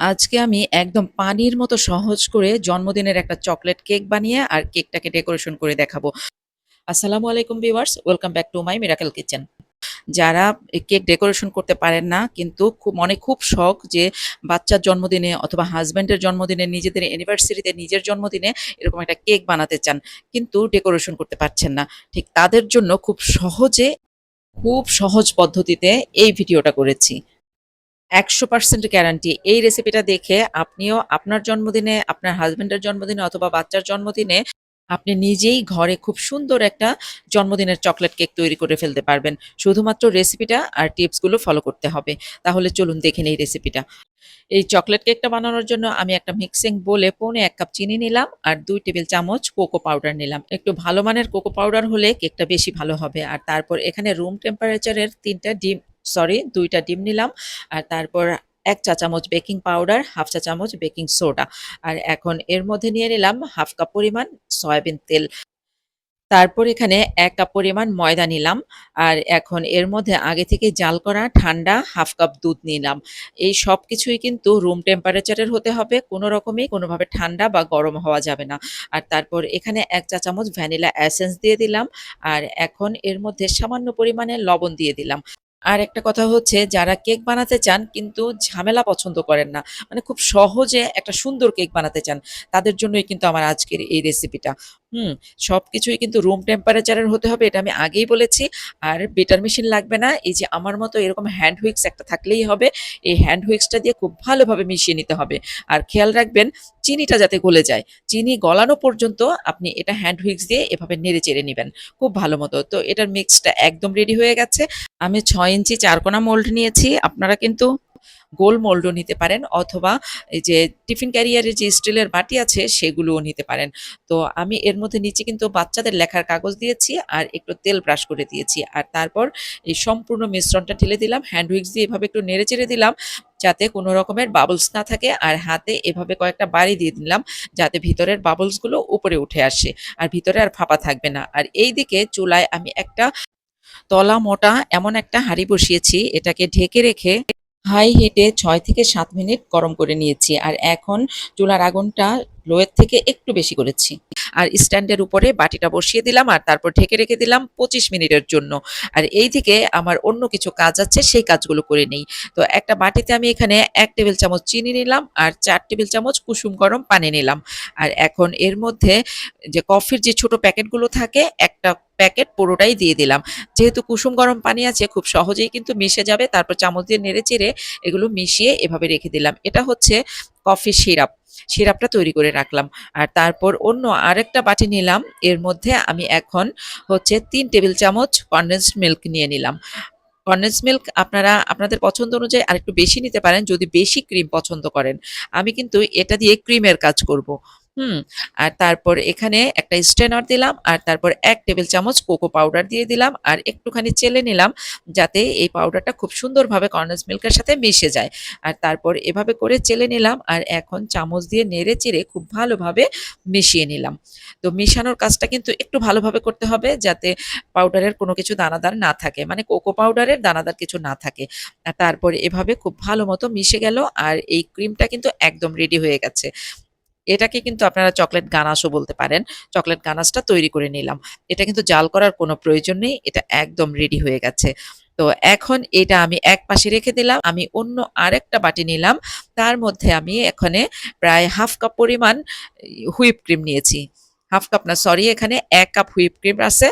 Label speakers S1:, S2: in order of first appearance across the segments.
S1: আজকে আমি একদম পানির মতো সহজ করে জন্মদিনের একটা চকলেট কেক বানিয়ে আর কেকটাকে ডেকোরেশন করে দেখাবো। আসসালামু আলাইকুম viewers, welcome back to my miracle kitchen. যারা কেক ডেকোরেশন করতে পারেন না কিন্তু খুব মনে খুব শখ যে বাচ্চার জন্মদিনে অথবা হাজব্যান্ডের জন্মদিনে, নিজেদের অ্যানিভার্সারিতে, নিজের জন্মদিনে এরকম একটা কেক বানাতে চান। কিন্তু ডেকোরেশন করতে পারছেন না। ঠিক তাদের জন্য খুব সহজে, খুব সহজ পদ্ধতিতে এই ভিডিওটা করেছি। ১০০% গ্যারান্টি। এই রেসিপিটা দেখে আপনিও আপনার জন্মদিনে, আপনার হাসব্যান্ডের জন্মদিনে অথবা বাচ্চার জন্মদিনে আপনি নিজেই ঘরে খুব সুন্দর একটা জন্মদিনের চকলেট কেক তৈরি করে ফেলতে পারবেন। শুধুমাত্র রেসিপিটা আর টিপসগুলো ফলো করতে হবে। তাহলে চলুন দেখে নেই রেসিপিটা। এই চকলেট কেকটা বানানোর জন্য আমি একটা মিক্সিং বোলে পৌনে এক কাপ চিনি নিলাম আর দুই টেবিল চামচ কোকো পাউডার নিলাম। একটু ভালো মানের কোকো পাউডার হলে কেকটা বেশি ভালো হবে। আর তারপর এখানে রুম টেম্পারেচারের ৩ টা ডিম সরি দুইটা ডিম নিলাম। আর তারপর এক চা চামচ বেকিং পাউডার, হাফ চা চামচ বেকিং সোডা। আর এখন এর মধ্যে নিয়ে নিলাম হাফ কাপ পরিমাণ সয়াবিন তেল। তারপর এখানে এক কাপ পরিমাণ ময়দা নিলাম। আর এখন এর মধ্যে আগে থেকে জাল করা ঠান্ডা হাফ কাপ দুধ নিলাম। এই সব কিছুই কিন্তু রুম টেম্পারেচারের হতে হবে। কোনো রকমই কোনোভাবে ঠান্ডা বা গরম হওয়া যাবে না। আর তারপর এখানে এক চা চামচ ভ্যানিলা অ্যাসেন্স দিয়ে দিলাম। আর এখন এর মধ্যে সামান্য পরিমাণে লবণ দিয়ে দিলাম। আর একটা কথা হচ্ছে, যারা কেক বানাতে চান কিন্তু ঝামেলা পছন্দ করেন না। মানে খুব সহজে একটা সুন্দর কেক বানাতে চান। তাদের জন্যই কিন্তু আমার আজকের এই রেসিপিটা। হুম? সব কিছুই কিন্তু রুম টেম্পারেচারের হতে হবে, এটা আমি আগেই বলেছি। আর বেটার মেশিন লাগবে না। এই যে আমার মতো এরকম হ্যান্ড হুইক্স একটা থাকলেই হবে। এই হ্যান্ড হুইক্সটা দিয়ে খুব ভালোভাবে মিশিয়ে নিতে হবে। আর খেয়াল রাখবেন, চিনিটা যাতে গলে যায়। চিনি গলানো পর্যন্ত আপনি এটা হ্যান্ড হুইক্স দিয়ে এভাবে নেড়ে-চেড়ে নেবেন, খুব ভালো মতো। তো এটার মিক্সটা একদম রেডি হয়ে গেছে। আমি ৬ ইঞ্চি চারকোনা মোল্ড নিয়েছি। আপনারা কিন্তু গোল মোল্ডও নিতে পারেন অথবা এই যে টিফিন ক্যারিয়ারের যে স্টিলের বাটি আছে সেগুলোও নিতে পারেন। তো আমি এর মধ্যে নিচে কিন্তু বাচ্চাদের লেখার কাগজ দিয়েছি আর একটু তেল ব্রাশ করে দিয়েছি। আর তারপর এই সম্পূর্ণ মিশ্রণটা ঢেলে দিলাম। হ্যান্ড হুইক্স দিয়ে এভাবে একটু নেড়ে-চেড়ে দিলাম যাতে কোনো রকমের বাবলস না থাকে। আর হাতে এভাবে কয়েকটা বাড়ি দিয়ে দিলাম যাতে ভিতরের বাবলসগুলো উপরে উঠে আসে। আর ভিতরে আর ফাঁপা থাকবে না। আর এইদিকে চুলায় আমি একটা তলা মোটা এমন একটা হাঁড়ি বসিয়েছি। এটাকে ঢেকে রেখে হাই হিটে ছয় থেকে সাত মিনিট গরম করে নিয়েছি। আর এখন চুলার আগুনটা লো এর থেকে একটু বেশি করেছি। আর স্ট্যান্ডের উপরে বাটিটা বসিয়ে দিলাম আর তারপর ঢেকে রেখে দিলাম ২৫ মিনিটের জন্য। আর এইদিকে আমার অন্য কিছু কাজ আছে, সেই কাজগুলো করে নেই। তো একটা বাটিতে আমি এখানে এক টেবিল চামচ চিনি নিলাম আর চার টেবিল চামচ কুসুম গরম পানি নিলাম। আর এখন এর মধ্যে যে কফির যে ছোট প্যাকেটগুলো থাকে, একটা প্যাকেট পুরোটাই দিয়ে দিলাম। যেহেতু কুসুম গরম পানি আছে, খুব সহজেই কিন্তু মিশে যাবে। তারপর চামচ দিয়ে নেড়ে-চেড়ে এগুলো মিশিয়ে এভাবে রেখে দিলাম। এটা হচ্ছে কফি সিরাপ। সিরাপটা তৈরি করে রাখলাম। আর তারপর অন্য আরেকটা বাটি নিলাম। এর মধ্যে আমি এখন হচ্ছে তিন টেবিল চামচ কনডেন্সড মিল্ক নিয়ে নিলাম। কন্ডেন্স মিল্ক আপনারা, আপনাদের পছন্দ অনুযায়ী আর একটু বেশি নিতে পারেন, যদি বেশি ক্রিম পছন্দ করেন। আমি কিন্তু এটা দিয়ে ক্রিমের কাজ করব। হুম? আর তারপর এখানে একটা স্ট্রেনার দিলাম, আর তারপর এক টেবিল চামচ কোকো পাউডার দিয়ে দিলাম, আর একটুখানি চেলে নিলাম, যাতে এই পাউডারটা খুব সুন্দরভাবে কনডেন্সড মিল্কের সাথে মিশে যায়। আর তারপর এভাবে করে চেলে নিলাম, আর এখন চামচ দিয়ে নেড়ে-চেড়ে খুব ভালোভাবে মিশিয়ে নিলাম। তো মিশানোর কাজটা কিন্তু একটু ভালোভাবে করতে হবে, যাতে পাউডারের কোনো কিছু দানাদার না থাকে। মানে কোকো পাউডারের দানাদার কিছু না থাকে। তারপর এভাবে খুব ভালো মতো মিশে গেল, আর এই ক্রিমটা কিন্তু একদম রেডি হয়ে গেছে। এটাকে কিন্তু আপনারা চকলেট গানাশও বলতে পারেন। চকলেট গানাশটা তৈরি করে নিলাম। এটা কিন্তু জাল করার কোনো প্রয়োজন নেই। এটা একদম রেডি হয়ে গেছে। তো এখন এটা আমি এক পাশে রেখে দিলাম। আমি অন্য আরেকটা বাটি নিলাম। তার মধ্যে আমি এখানে প্রায় হাফ কাপ পরিমাণ, হুইপ ক্রিম নিয়েছি। হাফ কাপ না সরি এখানে এক কাপ হুইপ ক্রিম আছে।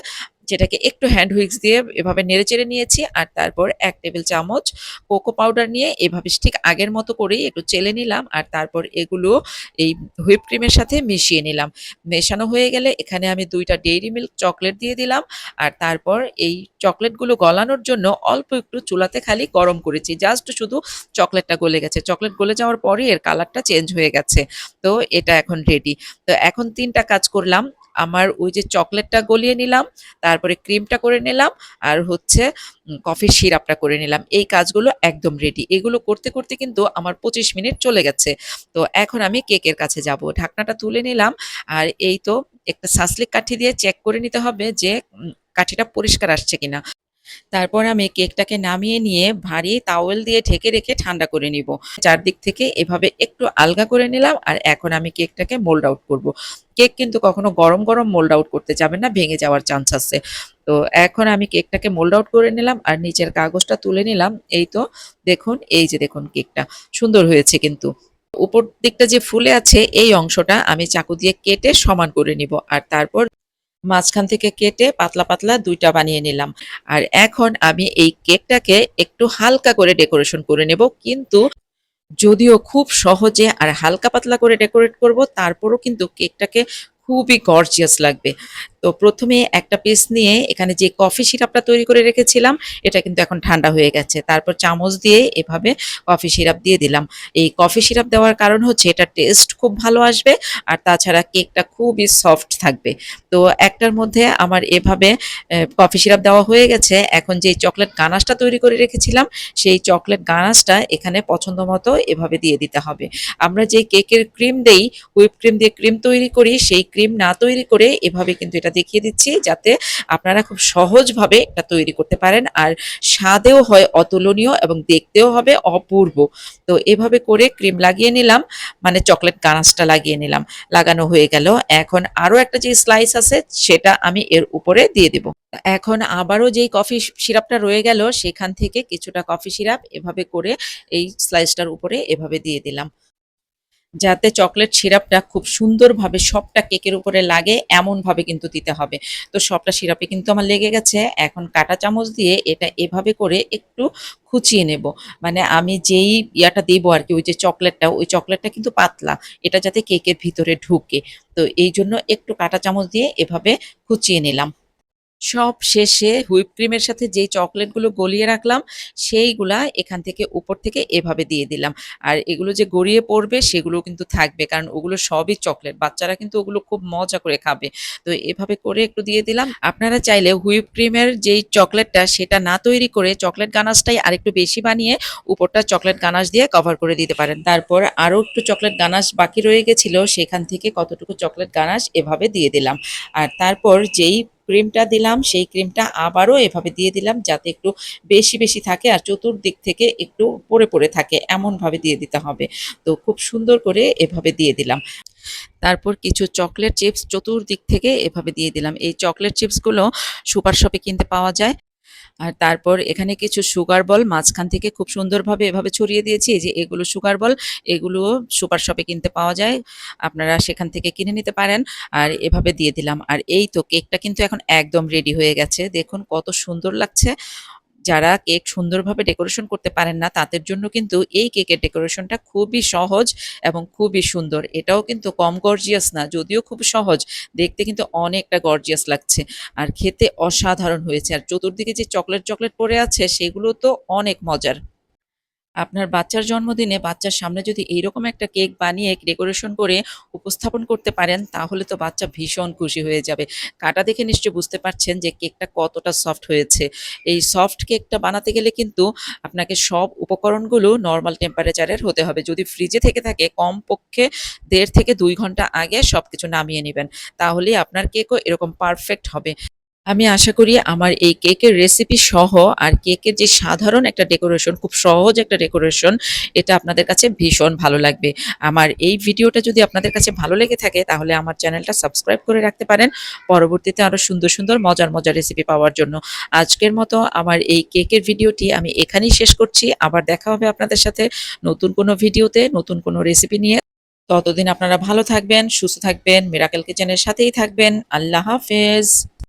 S1: যেটাকে একটু হ্যান্ড হুইক্স দিয়ে এভাবে নেড়ে-চেড়ে নিয়েছি। আর তারপর এক টেবিল চামচ কোকো পাউডার নিয়ে এভাবে ঠিক আগের মতো করেই একটু চেলে নিলাম। আর তারপর এগুলো এই হুইপ ক্রিমের সাথে মিশিয়ে নিলাম। মেশানো হয়ে গেলে এখানে আমি দুইটা ডেইরি মিল্ক চকলেট দিয়ে দিলাম। আর তারপর এই চকলেটগুলো গলানোর জন্য অল্প একটু চুলাতে খালি গরম করেছি। জাস্ট শুধু চকলেটটা গলে গেছে। চকলেট গলে যাওয়ার পরেই এর কালারটা চেঞ্জ হয়ে গেছে। তো এটা এখন রেডি। তো এখন ৩ টা কাজ করলাম। আমার ওই যে চকলেটটা গলিয়ে নিলাম, তারপরে ক্রিমটা করে নিলাম আর হচ্ছে কফি কফির সিরাপটা করে নিলাম। এই কাজগুলো একদম রেডি। এগুলো করতে, করতে কিন্তু আমার ২৫ মিনিট চলে গেছে। তো এখন আমি কেকের কাছে যাব। ঢাকনাটা তুলে নিলাম আর এই তো একটা সাসলিক কাঠি দিয়ে চেক করে নিতে হবে যে কাঠিটা পরিষ্কার আসছে কিনা। তারপর আমি কেকটাকে নামিয়ে নিয়ে ভারী তাওয়েল দিয়ে ঢেকে রেখে ঠান্ডা করে নিব। চারদিক থেকে এভাবে একটু আলগা করে নিলাম আর এখন আমি কেকটাকে মোল্ড আউট করব। কেক কিন্তু কখনো গরম গরম মোল্ড আউট করতে যাবেন না, ভেঙে যাওয়ার চান্স আছে। তো এখন আমি কেকটাকে মোল্ড আউট করে নিলাম আর নিচের কাগজটা তুলে নিলাম। এই তো দেখুন, এই যে দেখুন কেকটা, সুন্দর হয়েছে কিন্তু। উপর দিকটা যে ফুলে আছে, এই অংশটা আমি চাকু দিয়ে কেটে সমান করে নিব আর তারপর মাঝখান থেকে কেটে পাতলা পাতলা দুইটা বানিয়ে নিলাম। আর এখন আমি এই কেকটাকে একটু হালকা করে ডেকোরেশন করে নেব। কিন্তু যদিও খুব সহজে আর হালকা পাতলা করে ডেকোরেট করব, তারপরও কিন্তু কেকটাকে খুবই গর্জিয়াস লাগবে। তো প্রথমে একটা পিস নিয়ে এখানে যে কফি সিরাপটা তৈরি করে রেখেছিলাম, এটা কিন্তু এখন ঠান্ডা হয়ে গেছে। তারপর চামচ দিয়ে এভাবে কফি সিরাপ দিয়ে দিলাম। এই কফি সিরাপ দেওয়ার কারণ হচ্ছে এটা টেস্ট খুব ভালো আসবে, আর তাছাড়া কেকটা খুবই সফট থাকবে। তো একটার মধ্যে আমার এভাবে কফি সিরাপ দেওয়া হয়ে গেছে। এখন যে চকলেট গানাশটা তৈরি করে রেখেছিলাম, সেই চকলেট গানাশটা এখানে পছন্দ মতো এভাবে দিয়ে দিতে হবে। আমরা যে কেকের ক্রিম দেই হুইপ ক্রিম দিয়ে ক্রিম তৈরি করি, সেই ক্রিম না তৈরি করে এভাবে কিন্তু এটা দেখিয়ে দিচ্ছি যাতে আপনারা খুব সহজভাবে এটা তৈরি করতে পারেন। আর স্বাদেও হয় অতুলনীয় এবং দেখতেও হবে অপূর্ব। তো এভাবে করে ক্রিম লাগিয়ে নিলাম মানে চকলেট গানাশটা লাগিয়ে নিলাম। লাগানো হয়ে গেল। এখন আরও একটা যে স্লাইস আছে সেটা আমি এর উপরে দিয়ে দেব। এখন আবারও যেই কফি সিরাপটা রয়ে গেল সেখান থেকে কিছুটা কফি সিরাপ এভাবে করে এই স্লাইসটার উপরে এভাবে দিয়ে দিলাম। যাতে চকলেট সিরাপটা খুব সুন্দরভাবে সবটা কেকের উপরে লাগে, এমনভাবে কিন্তু দিতে হবে। তো সবটা সিরাপে কিন্তু আমার লেগে গেছে। এখন কাঁটা চামচ দিয়ে এটা এভাবে করে একটু খুচিয়ে নেব। মানে আমি যেই ইয়াটা দেব আর কি ওই যে চকলেটটা, ওই চকলেটটা কিন্তু পাতলা। এটা যাতে কেকের ভিতরে ঢুকে। তো এই জন্য একটু কাঁটা চামচ দিয়ে এভাবে খুচিয়ে নিলাম। সব শেষে হুইপ ক্রিমের সাথে যেই চকলেটগুলো গলিয়ে রাখলাম, সেইগুলা এখান থেকে উপর থেকে এভাবে দিয়ে দিলাম। আর এগুলো যে গড়িয়ে পড়বে সেগুলো কিন্তু থাকবে, কারণ ওগুলো সবই চকলেট। বাচ্চারা কিন্তু ওগুলো খুব মজা করে খাবে। তো এভাবে করে একটু দিয়ে দিলাম। আপনারা চাইলে হুইপ ক্রিমের যেই চকলেটটা, সেটা না তৈরি করে চকলেট গানাশটাই আরেকটু বেশি বানিয়ে উপরটা চকলেট গানাস দিয়ে কভার করে দিতে পারেন। তারপর আরও একটু চকলেট গানাস বাকি রয়ে গেছিল, সেখান থেকে কতটুকু চকলেট গানাস এভাবে দিয়ে দিলাম। আর তারপর যেই ক্রিমটা দিলাম, সেই ক্রিমটা আবারও এভাবে দিয়ে দিলাম যাতে একটু বেশি বেশি থাকে আর চতুর্দিক থেকে একটু পরে পরে থাকে। এমনভাবে দিয়ে দিতে হবে। তো খুব সুন্দর করে এভাবে দিয়ে দিলাম। তারপর কিছু চকলেট চিপস চতুর্দিক থেকে এভাবে দিয়ে দিলাম। এই চকলেট চিপসগুলো সুপার শপে কিনতে পাওয়া যায়। আর তারপর এখানে কিছু সুগার বল মাঝখান থেকে খুব সুন্দরভাবে এভাবে ছড়িয়ে দিয়েছি। যে এগুলো সুগার বল এগুলো সুপার শপে কিনতে পাওয়া যায়। আপনারা সেখান থেকে কিনে নিতে পারেন। আর এভাবে দিয়ে দিলাম। আর এই তো কেকটা কিন্তু এখন একদম রেডি হয়ে গেছে। দেখুন কত সুন্দর লাগছে। যারা কেক সুন্দরভাবে ডেকোরেশন করতে পারেন না, তাদের জন্য কিন্তু এই কেকের ডেকোরেশনটা খুবই সহজ এবং খুবই সুন্দর। এটাও কিন্তু কম গর্জিয়াস না, যদিও খুব সহজ। দেখতে কিন্তু অনেকটা গর্জিয়াস লাগছে। আর খেতে অসাধারণ হয়েছে। আর চতুর্দিকে যে চকলেট চকলেট পরে আছে, সেগুলো তো অনেক মজার। আপনার বাচ্চার জন্মদিনে বাচ্চার সামনে যদি এইরকম একটা কেক বানিয়ে ডেকোরেশন করে উপস্থাপন করতে পারেন, তাহলে তো বাচ্চা ভীষণ খুশি হয়ে যাবে। কাটা দেখে নিশ্চয়ই বুঝতে পারছেন যে কেকটা কতটা সফট হয়েছে। এই সফট কেকটা বানাতে গেলে কিন্তু আপনাকে সব উপকরণগুলো নর্মাল টেম্পারেচারের হতে হবে। যদি ফ্রিজে থেকে থাকে, কমপক্ষে দেড় থেকে দুই ঘণ্টা আগে সব কিছু নামিয়ে নেবেন। তাহলে আপনার কেকও এরকম পারফেক্ট হবে। আমি আশা করি আমার এই কেকের রেসিপি সহ আর কেকের যে সাধারণ একটা ডেকোরেশন খুব সহজ একটা ডেকোরেশন এটা আপনাদের কাছে ভীষণ ভালো লাগবে। আমার এই ভিডিওটা যদি আপনাদের কাছে ভালো লেগে থাকে, তাহলে আমার চ্যানেলটা সাবস্ক্রাইব করে রাখতে পারেন। পরবর্তীতে আরও সুন্দর সুন্দর মজার মজার রেসিপি পাওয়ার জন্য। আজকের মতো আমার এই কেকের ভিডিওটি আমি এখানেই শেষ করছি। আবার দেখা হবে আপনাদের সাথে নতুন কোনো ভিডিওতে, নতুন কোনো রেসিপি নিয়ে। ততদিন আপনারা ভালো থাকবেন, সুস্থ থাকবেন মিরাকেল কিচেনের সাথেই থাকবেন। আল্লাহ হাফেজ।